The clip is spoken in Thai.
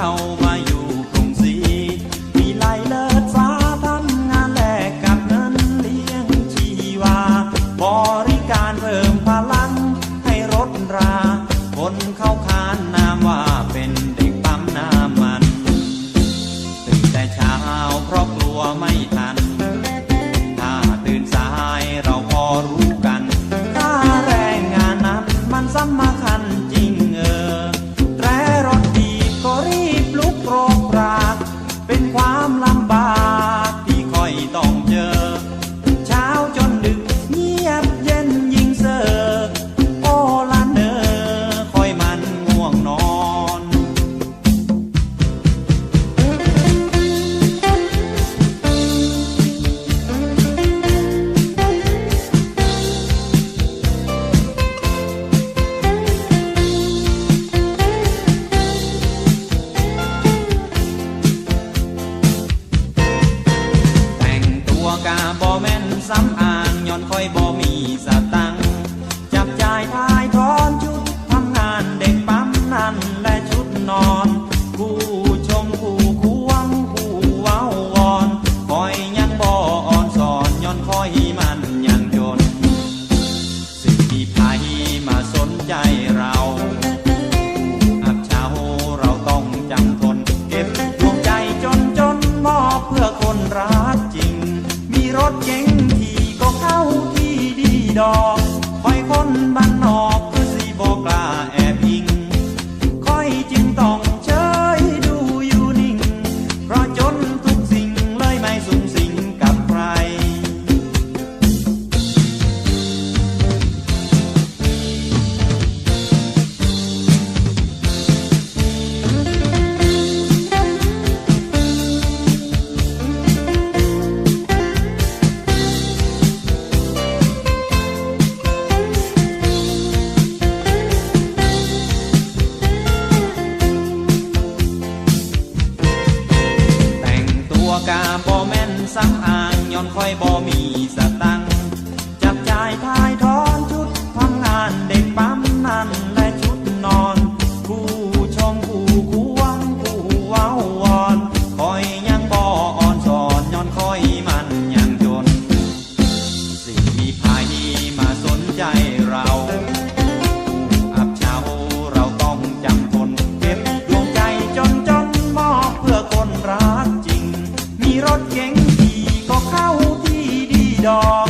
เข้ามาอยู่กงศรีมีไลเลิศฟ้าทำงานแลกกันเลี้ยงชีวา บริการเพิ่มพลังให้รถรา คนเข้าคานนามว่าเป็นเด็กปั๊มน้ำมัน ตื่นแต่เช้าเพราะกลัวไม่ทัน ถ้าตื่นสายเราพอรู้กัน ค่าแรงงานน้นมันสำคัญ บอมีสตังจับจ่ายทายทอนชุดทำงานเด็กปั๊มนั่นและชุดนอนผู้ชมผู้ควงผู้เว้าวอนคอยยังบออ่อนสอนย้อนคอยมันยังจน สิ่งที่ภัยมาสนใจเราอับเช้าเราต้องจำทน เก็บดวงใจจนจนมอบเพื่อคนรักจริง มีรถเก๋ง ดี กาบอแม่นซ้ำอ่างย้อนคอยบอมีสตังจับจ่ายทายทอนชุดทำงานเด็กปั๊มนั่นและชุดนอนผู้ชมผู้ควงผู้ว้าวอนคอยยังบออ่อนสอนย้อนคอยมันยังจน สิ่งมีภัยมาสนใจเรา ค